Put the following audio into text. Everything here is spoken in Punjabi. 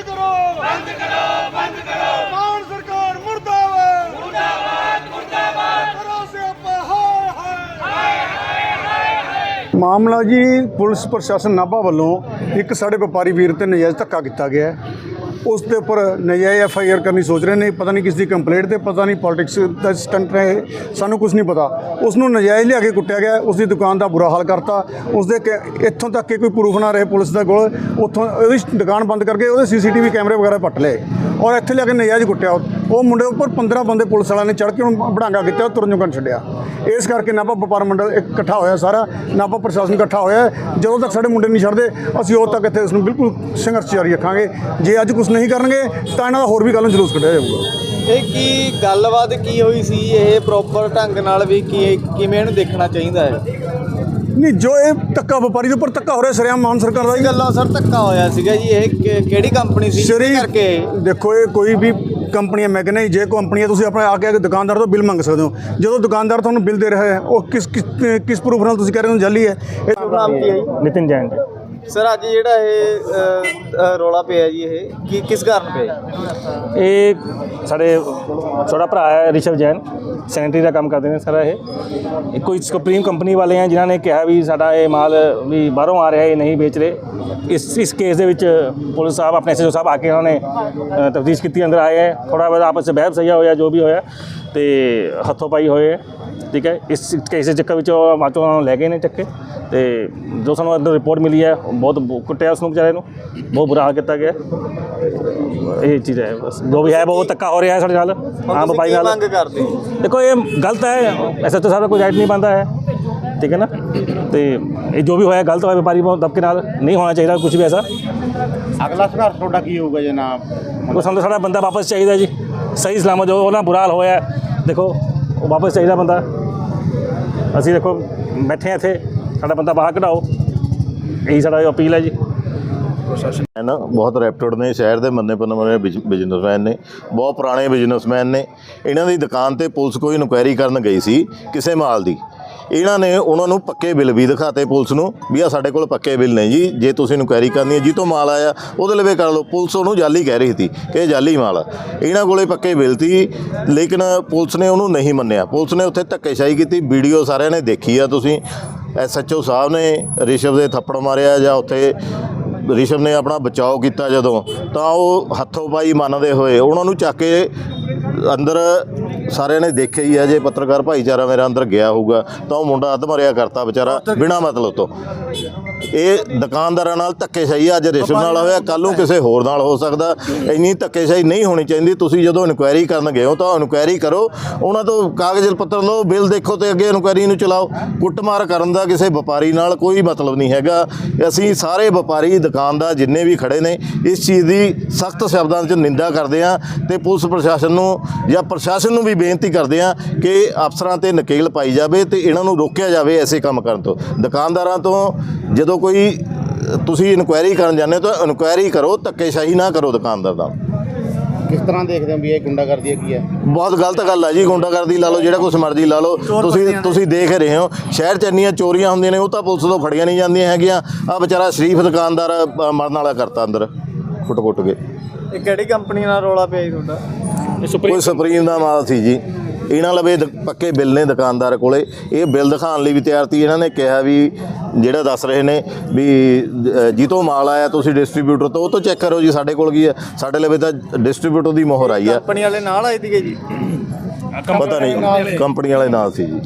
ਬੰਦ ਕਰੋ। ਬੰਦ ਕਰੋ ਬੰਦ ਕਰੋ। ਮਾਨ ਸਰਕਾਰ ਮੁਰਦਾਬਾਦ। ਮੁਰਦਾਬਾਦ ਮੁਰਦਾਬਾਦ। ਕਰੋ ਸਿਆਪਾ ਹਾਏ ਹਾਏ। ਮਾਮਲਾ ਜੀ ਪੁਲਿਸ ਪ੍ਰਸ਼ਾਸਨ ਨਾਭਾ ਵੱਲੋਂ ਇੱਕ ਸਾਡੇ ਵਪਾਰੀ ਵੀਰ ਤੇ ਨਜਾਇਜ਼ ਧੱਕਾ ਕੀਤਾ ਗਿਆ ਹੈ। ਉਸ ਦੇ ਉੱਪਰ ਨਜਾਇਜ਼ ਐਫ ਆਈ ਆਰ ਕਰਨੀ ਸੋਚ ਰਹੇ ਨੇ, ਪਤਾ ਨਹੀਂ ਕਿਸ ਦੀ ਕੰਪਲੇਂਟ ਤੇ, ਪਤਾ ਨਹੀਂ ਪੋਲਿਟਿਕਸ ਦਾ ਸਟੰਟ ਹੈ ਸਾਨੂੰ ਕੁਝ ਨਹੀਂ ਪਤਾ। ਉਸ ਨੂੰ ਨਜਾਇਜ਼ ਲਿਆ ਕੇ ਕੁੱਟਿਆ ਗਿਆ ਉਸ ਦੀ ਦੁਕਾਨ ਦਾ ਬੁਰਾ ਹਾਲ ਕਰਤਾ ਉਸ ਦੇ ਇੱਥੋਂ ਤੱਕ ਕਿ ਕੋਈ ਪ੍ਰੂਫ ਨਾ ਰਹੇ ਪੁਲਿਸ ਦੇ ਕੋਲ, ਉੱਥੋਂ, ਉਹਦੀ ਦੁਕਾਨ ਬੰਦ ਕਰਕੇ ਉਹਦੇ ਸੀਸੀਟੀਵੀ ਕੈਮਰੇ ਵਗੈਰਾ ਪੱਟ ਲਏ। ਔਰ ਇੱਥੇ ਲਿਆ ਕੇ ਨਜਾਇਜ਼ ਕੁੱਟਿਆ। ਉਹ ਮੁੰਡੇ ਉੱਪਰ 15 ਬੰਦੇ ਪੁਲਿਸ ਵਾਲਿਆਂ ਨੇ ਚੜ੍ਹ ਕੇ ਉਹਨੂੰ ਬੜਾਂਗਾ ਕੀਤਾ, ਉਹ ਤੁਰਨ ਜੋਗਨ ਛੱਡਿਆ। ਇਸ ਕਰਕੇ ਨਾਭਾ ਵਪਾਰ ਮੰਡਲ ਇਕੱਠਾ ਹੋਇਆ ਸਾਰਾ ਨਾਭਾ ਪ੍ਰਸ਼ਾਸਨ ਇਕੱਠਾ ਹੋਇਆ। ਜਦੋਂ ਤੱਕ ਸਾਡੇ ਮੁੰਡੇ ਨਹੀਂ ਛੱਡਦੇ, ਅਸੀਂ ਉਦੋਂ ਤੱਕ ਇੱਥੇ ਇਸ ਨੂੰ ਬਿਲਕੁਲ ਸੰਘਰਸ਼ ਜਾਰੀ ਰੱਖਾਂਗੇ। ਜੇ ਅੱਜ ਕੁਝ ਨਹੀਂ ਕਰਨਗੇ, ਤਾਂ ਇਹਨਾਂ ਦਾ ਹੋਰ ਵੀ ਕੱਲ੍ਹ ਨੂੰ ਜਲੂਸ ਕੱਢਿਆ ਜਾਊਗਾ। ਇਹ ਕੀ ਗੱਲਬਾਤ ਕੀ ਹੋਈ ਸੀ? ਇਹ ਪ੍ਰੋਪਰ ਢੰਗ ਨਾਲ ਵੀ ਕੀ ਕਿਵੇਂ ਇਹਨੂੰ ਦੇਖਣਾ ਚਾਹੀਦਾ ਹੈ? ਨਹੀਂ ਜੋ ਇਹ ਧੱਕਾ ਵਪਾਰੀ ਦੇ ਉੱਪਰ ਧੱਕਾ ਹੋ ਰਿਹਾ ਸਰਿਆਮ ਮਾਨ ਸਰਕਾਰ ਦਾ ਇਹ ਹੀ ਗੱਲਾਂ ਸਰ ਧੱਕਾ ਹੋਇਆ ਸੀਗਾ ਜੀ ਇਹ ਕਿ- ਕਿਹੜੀ ਕੰਪਨੀ ਸੀ ਸ਼ਰੀ ਜਿਹਦੇ ਕਰਕੇ? ਦੇਖੋ ਇਹ ਕੋਈ ਵੀ ਕੰਪਨੀ ਹੈ ਮੈਂ ਕਹਿੰਦਾ ਜੀ, ਜੇ ਕੰਪਨੀ ਹੈ ਤੁਸੀਂ ਆਪਣੇ ਆ ਕੇ ਦੁਕਾਨਦਾਰ ਤੋਂ ਬਿੱਲ ਮੰਗ ਸਕਦੇ ਹੋ। ਜਦੋਂ ਦੁਕਾਨਦਾਰ ਤੁਹਾਨੂੰ ਬਿੱਲ ਦੇ ਰਿਹਾ ਹੈ ਉਹ ਕਿਸ ਕਿਸ ਕਿਸ ਪ੍ਰੂਫ ਨਾਲ ਤੁਸੀਂ ਕਹਿ ਰਹੇ ਹੋ ਜਾਲੀ ਹੈ? ਇਹ ਨਾਮ ਕੀ ਹੈ ਜੀ? ਨਿਤਿਨ ਜੈਨ ਜੀ। ਸਰ ਅੱਜ ਜਿਹੜਾ ਇਹ ਅ, ਅ, ਰੌਲਾ ਪਿਆ ਜੀ ਇਹ ਕੀ ਕਿਸ ਕਾਰਨ ਪਿਆ ਜੀ? ਇਹ ਸਾਡੇ ਛੋਟਾ ਭਰਾ ਹੈ ਰਿਸ਼ਵ ਜੈਨ। ਸੈਨੇਟਰੀ ਦਾ ਕੰਮ ਕਰਦੇ ਨੇ ਸਾਰਾ ਇਹ। ਕੋਈ ਸੁਪਰੀਮ ਕੰਪਨੀ ਵਾਲੇ ਆ ਜਿਨ੍ਹਾਂ ਨੇ ਕਿਹਾ ਵੀ ਸਾਡਾ ਇਹ ਮਾਲ ਵੀ ਬਾਹਰੋਂ ਆ ਰਿਹਾ ਇਹ ਨਹੀਂ ਵੇਚ ਰਹੇ। ਇਸ ਇਸ ਕੇਸ ਦੇ ਵਿੱਚ ਪੁਲਿਸ ਸਾਹਿਬ ਆਪਣੇ ਐਸਐਚਓ ਸਾਹਿਬ ਆ ਕੇ ਉਹਨਾਂ ਨੇ ਤਫਤੀਸ਼ ਕੀਤੀ ਅੰਦਰ ਆਏ ਹੈ ਥੋੜਾ ਬਹੁਤ ਆਪਸ ਵਿੱਚ ਬਹਿਸ ਸਹੀਆ ਹੋਇਆ ਜੋ ਵੀ ਹੋਇਆ ਤੇ ਹੱਥੋਂ ਪਾਈ ਹੋਏ ਠੀਕ ਹੈ ਇਸ ਕੇਸ ਦੇ ਚੱਕਰ ਵਿੱਚ ਮਾਚੋ ਉਹਨਾਂ ਨੂੰ ਲੈ ਗਏ ਨੇ ਚੱਕੇ। ਤੇ ਜੋ ਸਾਨੂੰ ਅੰਦਰ ਰਿਪੋਰਟ ਮਿਲੀ ਹੈ ਬਹੁਤ ਕੁੱਟਿਆ ਉਸ ਨੂੰ ਵਿਚਾਰੇ ਨੂੰ। ਬਹੁਤ ਬੁਰਾ ਹਾਲ ਕੀਤਾ ਗਿਆ। ਇਹ ਚੀਜ਼ ਹੈ ਬਸ। ਜੋ ਵੀ ਹੈ ਬਹੁਤ ਧੱਕਾ ਹੋ ਰਿਹਾ ਹੈ ਸਾਡੇ ਨਾਲ। ਆਮ ਵਪਾਰੀ ਨਾਲ। ਮੰਗ ਕਰਦੇ ਦੇਖੋ ਇਹ ਗਲਤ ਹੈ। ਐਸਐਚਓ ਸਾਹਿਬ ਦਾ ਕੋਈ ਰਾਈਟ ਨਹੀਂ ਬਣਦਾ ਹੈ। ਠੀਕ ਹੈ ਨਾ? ਤੇ ਇਹ ਜੋ ਵੀ ਹੋਇਆ ਗਲਤ ਹੋਇਆ ਵਪਾਰੀ ਬਹੁਤ ਦਬਕੇ ਨਾਲ ਨਹੀਂ ਹੋਣਾ ਚਾਹੀਦਾ ਕੁਝ ਵੀ ਐਸਾ। ਅਗਲਾ ਸੰਘਰਸ਼ ਤੁਹਾਡਾ ਕੀ ਹੋਊਗਾ ਜਨਾਬ ਉਹ ਸਾਨੂੰ ਤਾਂ ਸਾਡਾ ਬੰਦਾ ਵਾਪਸ ਚਾਹੀਦਾ ਜੀ। ਸਹੀ ਸਲਾਮਤ ਜੋ ਉਹਨਾਂ ਬੁਰਾ ਹਾਲ ਹੋਇਆ ਦੇਖੋ ਉਹ ਵਾਪਸ ਚਾਹੀਦਾ ਬੰਦਾ। ਅਸੀਂ ਦੇਖੋ ਬੈਠੇ ਇੱਥੇ ਸਾਡਾ ਬੰਦਾ ਬਾਹਰ ਕਢਾਓ। ਇਹੀ ਸਾਡਾ ਅਪੀਲ ਹੈ ਜੀ। ਹੈ ਨਾ, ਬਹੁਤ ਰੈਪਟਡ ਨੇ, ਸ਼ਹਿਰ ਦੇ ਮੰਨੇ ਪਰਮਨੇ ਬਿਜ਼ਨਸਮੈਨ ਨੇ, ਬਹੁਤ ਪੁਰਾਣੇ ਬਿਜ਼ਨਸਮੈਨ ਨੇ। ਇਹਨਾਂ ਦੀ ਦੁਕਾਨ ਤੇ ਪੁਲਿਸ ਕੋਈ ਇਨਕੁਆਇਰੀ ਕਰਨ ਗਈ ਸੀ ਕਿਸੇ ਮਾਲ ਦੀ। ਇਹਨਾਂ ਨੇ ਉਹਨਾਂ ਨੂੰ ਪੱਕੇ ਬਿੱਲ ਵੀ ਦਿਖਾਤੇ ਪੁਲਿਸ ਨੂੰ ਵੀ ਆ ਸਾਡੇ ਕੋਲ ਪੱਕੇ ਬਿੱਲ ਨੇ ਜੀ, ਜੇ ਤੁਸੀਂ ਇਨਕੁਆਇਰੀ ਕਰਨੀ ਹੈ ਜੀ ਤੋਂ ਮਾਲ ਆਇਆ, ਉਹਦੇ ਲਵੇ ਕਰ ਲਓ। ਪੁਲਿਸ ਉਹਨੂੰ ਜਾਲੀ ਕਹਿ ਰਹੀ ਸੀ ਕਿ ਇਹ ਜਾਲੀ ਮਾਲ ਆ। ਇਹਨਾਂ ਕੋਲੇ ਪੱਕੇ ਬਿੱਲ ਸੀ, ਲੇਕਿਨ ਪੁਲਿਸ ਨੇ ਉਹਨੂੰ ਨਹੀਂ ਮੰਨਿਆ। ਪੁਲਿਸ ਨੇ ਉੱਥੇ ਧੱਕੇਸ਼ਾਹੀ ਕੀਤੀ, ਵੀਡੀਓ ਸਾਰਿਆਂ ਨੇ ਦੇਖੀ ਆ ਤੁਸੀਂ। ਐਸਐਚਓ ਸਾਹਿਬ ਨੇ ਰਿਸ਼ਵ ਦੇ ਥੱਪੜ ਮਾਰਿਆ ਜਾਂ ਉੱਥੇ ਰਿਸ਼ਵ ਨੇ ਆਪਣਾ ਬਚਾਓ ਕੀਤਾ ਜਦੋਂ ਤਾਂ ਉਹ ਹੱਥੋਂ ਪਾਈ ਮੰਨਦੇ ਹੋਏ ਉਹਨਾਂ ਨੂੰ ਚੱਕ ਕੇ ਅੰਦਰ ਸਾਰਿਆਂ ਨੇ ਦੇਖਿਆ ਹੀ ਹੈ ਜੇ ਪੱਤਰਕਾਰ ਭਾਈਚਾਰਾ ਮੇਰਾ ਅੰਦਰ ਗਿਆ ਹੋਊਗਾ ਤਾਂ ਉਹ ਮੁੰਡਾ ਅੱਧ ਮਰਿਆ ਕਰਤਾ ਵਿਚਾਰਾ ਬਿਨਾ ਮਤਲਬ ਤੋਂ। ਇਹ ਦੁਕਾਨਦਾਰਾਂ ਨਾਲ ਧੱਕੇਸ਼ਾਹੀ ਅੱਜ ਰਿਸ਼ਵ ਨਾਲ ਹੋਇਆ ਕੱਲ ਨੂੰ ਕਿਸੇ ਹੋਰ ਨਾਲ ਹੋ ਸਕਦਾ। ਇੰਨੀ ਧੱਕੇਸ਼ਾਹੀ ਨਹੀਂ ਹੋਣੀ ਚਾਹੀਦੀ, ਤੁਸੀਂ ਜਦੋਂ ਇਨਕੁਆਇਰੀ ਕਰਨ ਗਏ ਹੋ ਤਾਂ ਇਨਕੁਆਇਰੀ ਕਰੋ। ਉਹਨਾਂ ਤੋਂ ਕਾਗਜ਼ ਪੱਤਰ ਲਓ, ਬਿੱਲ ਦੇਖੋ ਤੇ ਅੱਗੇ ਇਨਕੁਆਇਰੀ ਨੂੰ ਚਲਾਓ। ਕੁੱਟਮਾਰ ਕਰਨ ਦਾ ਕਿਸੇ ਵਪਾਰੀ ਨਾਲ ਕੋਈ ਮਤਲਬ ਨਹੀਂ ਹੈਗਾ। ਅਸੀਂ ਸਾਰੇ ਵਪਾਰੀ, ਦੁਕਾਨਦਾਰ ਜਿੰਨੇ ਵੀ ਖੜੇ ਨੇ, ਇਸ ਚੀਜ਼ ਦੀ ਸਖਤ ਸ਼ਬਦਾਂ 'ਚ ਨਿੰਦਾ ਕਰਦੇ ਹਾਂ ਤੇ ਪੁਲਿਸ ਪ੍ਰਸ਼ਾਸਨ ਨੂੰ ਜਾਂ ਪ੍ਰਸ਼ਾਸਨ ਨੂੰ ਵੀ ਬੇਨਤੀ ਕਰਦੇ ਹਾਂ ਕਿ ਅਫਸਰਾਂ ਤੇ ਨਕੇਲ ਪਾਈ ਜਾਵੇ ਤੇ ਇਹਨਾਂ ਨੂੰ ਰੋਕਿਆ ਜਾਵੇ ਐਸੇ ਕੰਮ ਕਰਨ ਤੋਂ। ਦੁਕਾਨਦਾਰਾਂ ਤੋਂ ਜਦੋਂ ਕੋਈ ਅ, ਤੁਸੀਂ ਇਨਕੁਆਇਰੀ ਕਰਨ ਜਾਂਦੇ ਹੋ ਤਾਂ ਇਨਕੁਆਇਰੀ ਕਰੋ ਧੱਕੇਸ਼ਾਹੀ ਨਾ ਕਰੋ ਦੁਕਾਨਦਾਰ ਨਾਲ ਕਿਸ ਤਰ੍ਹਾਂ ਦੇਖਦੇ ਹੋ ਵੀ ਇਹ ਗੁੰਡਾਗਰਦੀ ਕੀ ਹੈ? ਬਹੁਤ ਗਲਤ ਗੱਲ ਹੈ ਜੀ ਗੁੰਡਾਗਰਦੀ ਲਾ ਲਓ ਜਿਹੜਾ ਕੁਛ ਮਰਜ਼ੀ ਲਾ ਲਓ। ਤੁਸੀਂ ਤੁਸੀਂ ਦੇਖ ਰਹੇ ਹੋ ਸ਼ਹਿਰ 'ਚ ਇੰਨੀਆਂ ਚੋਰੀਆਂ ਹੁੰਦੀਆਂ ਨੇ ਉਹ ਤਾਂ ਪੁਲਿਸ ਤੋਂ ਫੜੀਆਂ ਨਹੀਂ ਜਾਂਦੀਆਂ ਹੈਗੀਆਂ। ਆ ਵਿਚਾਰਾ ਸ਼ਰੀਫ ਦੁਕਾਨਦਾਰ ਅ, ਮਰਨ ਵਾਲਾ ਕਰਤਾ ਅੰਦਰ ਕੁੱਟ-ਕੁੱਟ ਕੇ। ਇਹ ਕਿਹੜੀ ਕੰਪਨੀ ਨਾਲ ਰੌਲਾ ਪਿਆ ਜੀ ਤੁਹਾਡਾ? ਕੋਈ ਸੁਪਰੀਮ ਦਾ ਮਾਲ ਸੀ ਜੀ। ਇਹਨਾਂ ਲਵੇ ਪੱਕੇ ਬਿੱਲ ਨੇ ਦੁਕਾਨਦਾਰ ਕੋਲੇ। ਇਹ ਬਿੱਲ ਦਿਖਾਉਣ ਲਈ ਵੀ ਤਿਆਰ ਸੀ। ਇਹਨਾਂ ਨੇ ਕਿਹਾ ਵੀ ਜਿਹੜਾ ਦੱਸ ਰਹੇ ਨੇ ਵੀ ਜਿੱਤੋਂ ਮਾਲ ਆਇਆ ਤੁਸੀਂ ਡਿਸਟ੍ਰੀਬਿਊਟਰ ਤੋਂ ਉਹ ਤੋਂ ਚੈੱਕ ਕਰੋ ਜੀ ਸਾਡੇ ਕੋਲ ਕੀ ਹੈ ਸਾਡੇ ਲਵੇ ਤਾਂ ਡਿਸਟ੍ਰੀਬਿਊਟਰ ਦੀ ਮੋਹਰ ਆਈ ਆ। ਕੰਪਨੀ ਵਾਲੇ ਨਾਲ ਆਏ ਸੀਗੇ ਜੀ? ਪਤਾ ਨਹੀਂ ਕੰਪਨੀ ਵਾਲੇ ਨਾਲ ਸੀ ਜੀ।